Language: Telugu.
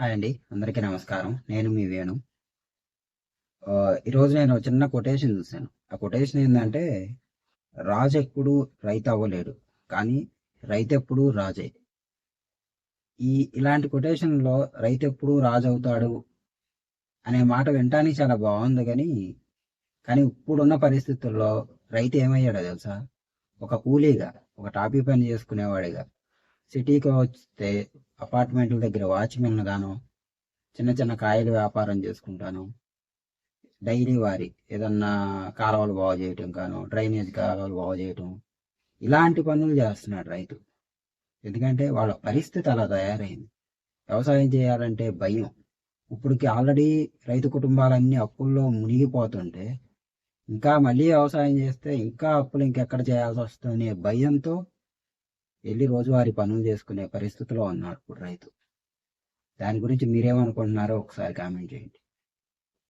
హాయ్ అండి అందరికీ నమస్కారం. నేను మీ వేణు. ఈరోజు నేను చిన్న కొటేషన్ చూశాను. ఆ కొటేషన్ ఏంటంటే రాజు ఎప్పుడు రైతు అవ్వలేడు కానీ రైతు ఎప్పుడు రాజే. ఈ ఇలాంటి కొటేషన్లో రైతు ఎప్పుడు రాజు అవుతాడు అనే మాట వినటానికి చాలా బాగుంది కానీ కానీ ఇప్పుడున్న పరిస్థితుల్లో రైతు ఏమయ్యాడో తెలుసా? ఒక కూలీగా ఒక టాపీ పని చేసుకునేవాడిగా. సిటీకి వస్తే అపార్ట్మెంట్ల దగ్గర వాచ్మెన్ గాను చిన్న చిన్న కాయలు వ్యాపారం చేసుకుంటాను. డైలీ వారి ఏదన్నా కాలువలు బాగు చేయటం కాను డ్రైనేజ్ కాలువలు బాగు చేయటం. ఇలాంటి పనులు చేస్తున్నాడు రైతు. ఎందుకంటే వాళ్ళ పరిస్థితి అలా తయారైంది. వ్యవసాయం చేయాలంటే భయం. ఇప్పటికి ఆల్రెడీ రైతు కుటుంబాలన్నీ అప్పుల్లో మునిగిపోతుంటే ఇంకా మళ్ళీ వ్యవసాయం చేస్తే ఇంకా అప్పులు ఇంకెక్కడ చేయాల్సి వస్తుందనే భయంతో వెళ్ళి రోజువారీ పనులు చేసుకునే పరిస్థితిలో ఉన్నాడు ఇప్పుడు రైతు. దాని గురించి మీరేమనుకుంటున్నారో ఒకసారి కామెంట్ చేయండి.